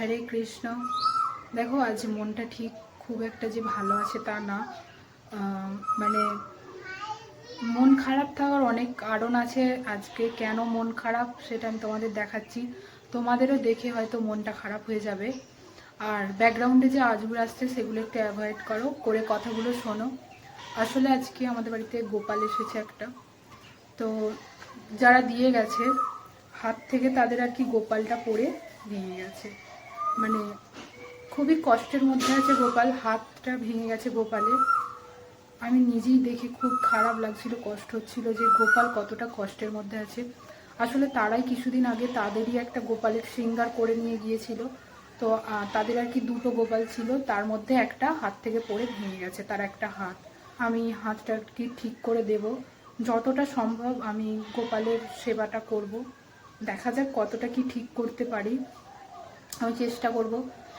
হরে কৃষ্ণ। দেখো, আজ মনটা ঠিক খুব একটা যে ভালো আছে তা না। মানে মন খারাপ থাকার অনেক কারণ আছে। আজকে কেন মন খারাপ সেটা আমি তোমাদের দেখাচ্ছি। তোমাদেরও দেখে হয়তো মনটা খারাপ হয়ে যাবে। আর ব্যাকগ্রাউন্ডে যে আজগুলো আসছে সেগুলো একটু অ্যাভয়েড করো, করে কথাগুলো শোনো। আসলে আজকে আমাদের বাড়িতে গোপাল এসেছে একটা। তো যারা দিয়ে গেছে, হাত থেকে তাদের আর কি গোপালটা পড়ে ভেঙে গেছে। মানে খুবই কষ্টের মধ্যে আছে গোপাল, হাতটা ভেঙে গেছে গোপালে আমি নিজেই দেখে খুব খারাপ লাগছিল, কষ্ট হচ্ছিল যে গোপাল কতটা কষ্টের মধ্যে আছে। আসলে তারাই কিছুদিন আগে তাদেরই একটা গোপালের শৃঙ্গার করে নিয়ে গিয়েছিল। তো তাদের আর কি দুটো গোপাল ছিল, তার মধ্যে একটা হাত থেকে পড়ে ভেঙে গেছে, তার একটা হাত। আমি হাতটা কি ঠিক করে দেব। যতটা সম্ভব আমি গোপালের সেবাটা করব। দেখা যাক কতটা কি ঠিক করতে পারি। আমি চেষ্টা করব।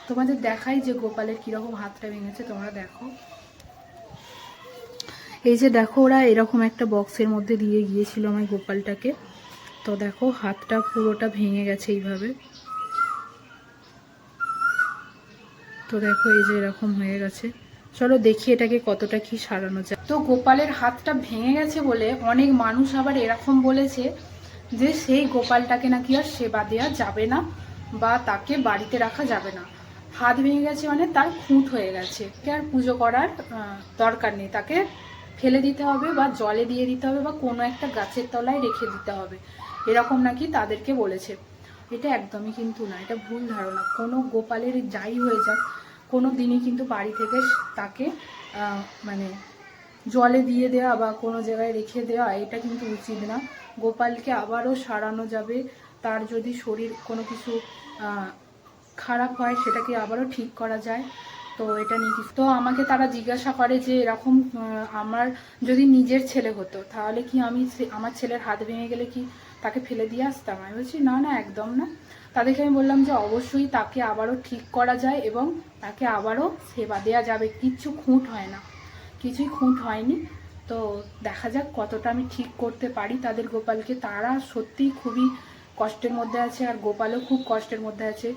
তোমাদের দেখাই যে গোপালের কীরকম হাতটা ভেঙেছে, তোমরা দেখো। এই যে দেখো, ওরা এরকম একটা বক্সের মধ্যে দিয়ে গিয়েছিল আমার গোপালটাকে। তো দেখো, হাতটা পুরোটা ভেঙে গেছে এইভাবে। তো দেখো, এই যে এরকম হয়ে গেছে। চলো দেখি এটাকে কতটা কি সারানো যায়। তো গোপালের হাতটা ভেঙে গেছে বলে অনেক মানুষ আবার এরকম বলেছে যে, সেই গোপালটাকে নাকি আর সেবা দেওয়া যাবে না। বা তাকে বাড়িতে রাখা যাবে না। হাত ভেঙে গেছে মানে তার খুঁত হয়ে গেছে। আর পুজো করার দরকার নেই। তাকে ফেলে দিতে হবে বা জলে দিয়ে দিতে হবে বা কোনো একটা গাছের তলায় রেখে দিতে হবে। এরকম নাকি তাদেরকে বলেছে। এটা একদমই কিন্তু না। এটা ভুল ধারণা। কোনো গোপালের যাই হয়ে যাক, কোনো দিনই কিন্তু বাড়ি থেকে তাকে মানে জলে দিয়ে দেওয়া বা কোনো জায়গায় রেখে দেওয়া এটা কিন্তু উচিত না। গোপালকে আবারও সারানো যাবে। তার যদি শরীর কোনো কিছু খারাপ হয়, সেটাকে আবারও ঠিক করা যায়। তো এটা নিয়ে তো আমাকে তারা জিজ্ঞাসা করে যে এরকম আমার যদি নিজের ছেলে হতো, তাহলে কি আমি আমার ছেলের হাত ভেঙে গেলে কি তাকে ফেলে দিয়ে আসতাম? আমি বলছি, না না, একদম না। তাদেরকে আমি বললাম যে, অবশ্যই তাকে আবারও ঠিক করা যায় এবং তাকে আবারও সেবা দেওয়া যাবে। কিচ্ছু খুঁট হয় না। কিছুই খুঁট হয়নি। তো দেখা যাক কতটা আমি ঠিক করতে পারি তাদের গোপালকে। তারা সত্যিই খুবই কষ্টের মধ্যে আছে আর গোপালও খুব কষ্টের মধ্যে আছে।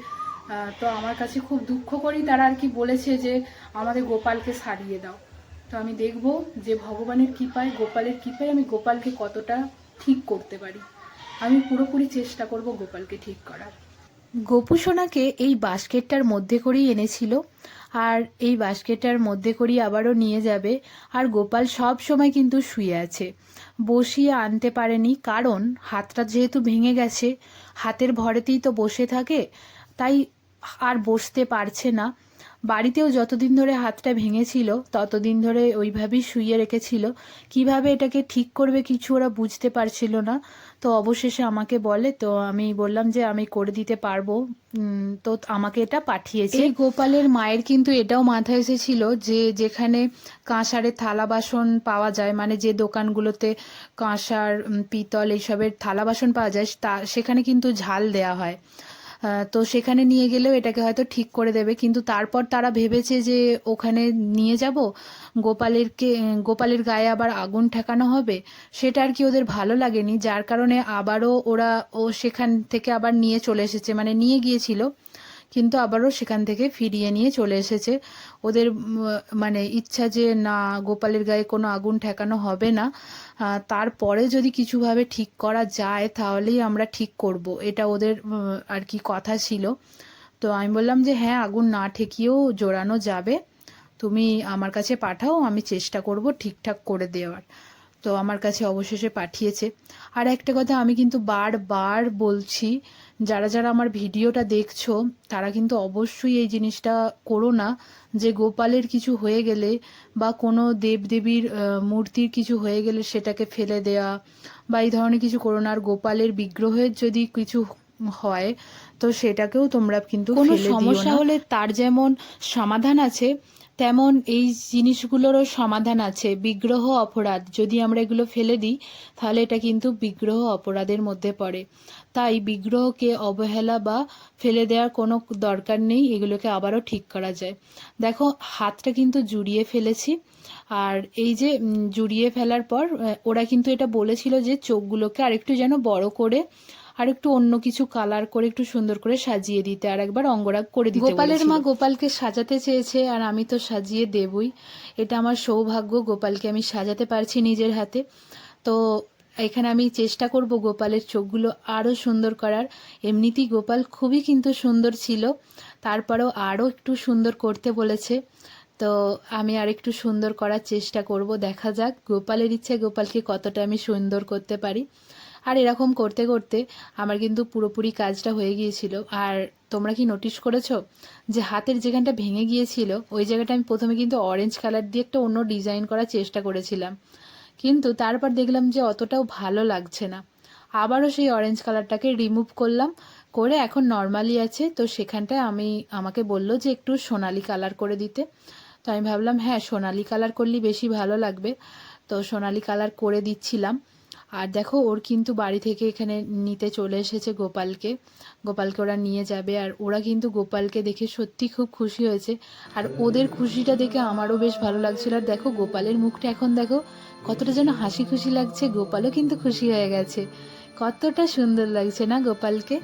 তো আমার কাছে খুব দুঃখ করেই তারা আর কি বলেছে যে আমাদের গোপালকে সারিয়ে দাও। তো আমি দেখব যে ভগবানের কৃপায়, গোপালের কৃপায় আমি গোপালকে কতটা ঠিক করতে পারি। আমি পুরোপুরি চেষ্টা করব গোপালকে ঠিক করার। গোপুসোনাকে এই বাস্কেটটার মধ্যে করেই এনেছিল। আর এই বাস্কেটটার মধ্যে করেই আবারও নিয়ে যাবে। আর গোপাল সব সময় কিন্তু শুয়ে আছে। বসিয়ে আনতে পারেনি, কারণ হাতটা যেহেতু ভেঙে গেছে, হাতের ভরেতেই তো বসে থাকে, তাই আর বসতে পারছে না। বাড়িতেও যতদিন ধরে হাতটা ভেঙেছিল, ততদিন ধরে ওইভাবেই শুইয়ে রেখেছিল। কীভাবে এটাকে ঠিক করবে কিছু ওরা বুঝতে পারছিল না। তো অবশেষে আমাকে বলে, তো আমি বললাম যে আমি করে দিতে পারব। তো আমাকে এটা পাঠিয়েছে। এই গোপালের মায়ের কিন্তু এটাও মাথায় এসেছিল যে যেখানে কাঁসারের থালা বাসন পাওয়া যায় মানে যে দোকানগুলোতে কাঁসার পিতল এইসবের থালা বাসন পাওয়া যায়, তা সেখানে কিন্তু ঝাল দেয়া হয়। তো সেখানে নিয়ে গেলেও এটাকে হয়তো ঠিক করে দেবে। কিন্তু তারপর তারা ভেবেছে যে ওখানে নিয়ে যাব, গোপালেরকে, গোপালের গায়ে আবার আগুন ঠেকানো হবে, সেটা আর কি ওদের ভালো লাগেনি। যার কারণে আবারও ওরা ও সেখান থেকে আবার নিয়ে চলে এসেছে মানে নিয়ে গিয়েছিল। কিন্তু আবারও সেখান থেকে ফিরিয়ে নিয়ে চলে এসেছে। ওদের মানে ইচ্ছা যে না, গোপালের গায়ে কোনো আগুন ঠেকানো হবে না তারপরে যদি কিছুভাবে ঠিক করা যায় তাহলেই আমরা ঠিক করব। এটা ওদের আর কি কথা ছিল। তো আমি বললাম যে হ্যাঁ আগুন না ঠেকিয়েও জোড়ানো যাবে। তুমি আমার কাছে পাঠাও, আমি চেষ্টা করব ঠিকঠাক করে দেওয়ার। তো আমার কাছে অবশেষে পাঠিয়েছে। আর একটা কথা আমি কিন্তু বারবার বলছি যারা যারা আমার ভিডিওটা দেখছ তারা কিন্তু অবশ্যই এই জিনিসটা করো না যে গোপালের কিছু হয়ে গেলে বা কোনো দেবদেবীর মূর্তির কিছু হয়ে গেলে সেটাকে ফেলে দেয়া বা এই ধরনের কিছু করো না। আর গোপালের বিগ্রহের যদি কিছু হয় তো সেটাকেও তোমরা কিন্তু কোনো সমস্যা হলে তার যেমন সমাধান আছে তেমন এই জিনিসগুলোরও সমাধান আছে, বিগ্রহ অপরাধ। যদি আমরা এগুলো ফেলে দিই, তাহলে এটা কিন্তু বিগ্রহ অপরাধের মধ্যে পড়ে। তাই বিগ্রহকে অবহেলা বা ফেলে দেওয়ার কোনো দরকার নেই, এগুলোকে আবারও ঠিক করা যায়। দেখো, হাতটা কিন্তু জুড়িয়ে ফেলেছি, আর এই যে জুড়িয়ে ফেলার পর ওরা কিন্তু এটা বলেছিল যে চোখগুলোকে আরেকটু যেন বড় করে আর একটু অন্য কিছু কালার করে একটু সুন্দর করে সাজিয়ে দিতে আর একবার অঙ্গরাগ করে দিতে গোপালের মা গোপালকে সাজাতে চেয়েছে আর আমি তো সাজিয়ে দেবই। এটা আমার সৌভাগ্য গোপালকে আমি সাজাতে পারছি নিজের হাতে। তো এখানে আমি চেষ্টা করব গোপালের চোখগুলো আরও সুন্দর করার। এমনিতেই গোপাল খুবই কিন্তু সুন্দর ছিল তারপরেও আরও একটু সুন্দর করতে বলেছে। তো আমি আর একটু সুন্দর করার চেষ্টা করব দেখা যাক। গোপালের ইচ্ছে গোপালকে কতটা আমি সুন্দর করতে পারি। আর এরকম করতে করতে আমার কিন্তু পুরোপুরি কাজটা হয়ে গিয়েছিল। আর তোমরা কি নোটিশ করেছ যে হাতের যেখানটা ভেঙে গিয়েছিল, ওই জায়গাটা আমি প্রথমে কিন্তু অরেঞ্জ কালার দিয়ে একটা অন্য ডিজাইন করার চেষ্টা করেছিলাম। কিন্তু তারপর দেখলাম যে অতটাও ভালো লাগছে না। আবারও সেই অরেঞ্জ কালারটাকে রিমুভ করলাম, করে এখন নর্মালি আছে। তো সেখানটায় আমি, আমাকে বলল যে একটু সোনালি কালার করে দিতে। তো আমি ভাবলাম হ্যাঁ সোনালি কালার করলেই বেশি ভালো লাগবে। তো সোনালি কালার করে দিচ্ছিলাম। আর দেখো, ওর কিন্তু বাড়ি থেকে এখানে নিতে চলে এসেছে গোপালকে। গোপালকে ওরা নিয়ে যাবে আর ওরা কিন্তু গোপালকে দেখে সত্যি খুব খুশি হয়েছে। আর ওদের খুশিটা দেখে আমারও বেশ ভালো লাগছিল। আর দেখো, গোপালের মুখটা এখন দেখো, কতটা যেন হাসি খুশি লাগছে। গোপালও কিন্তু খুশি হয়ে গেছে। কতটা সুন্দর লাগছে না গোপালকে?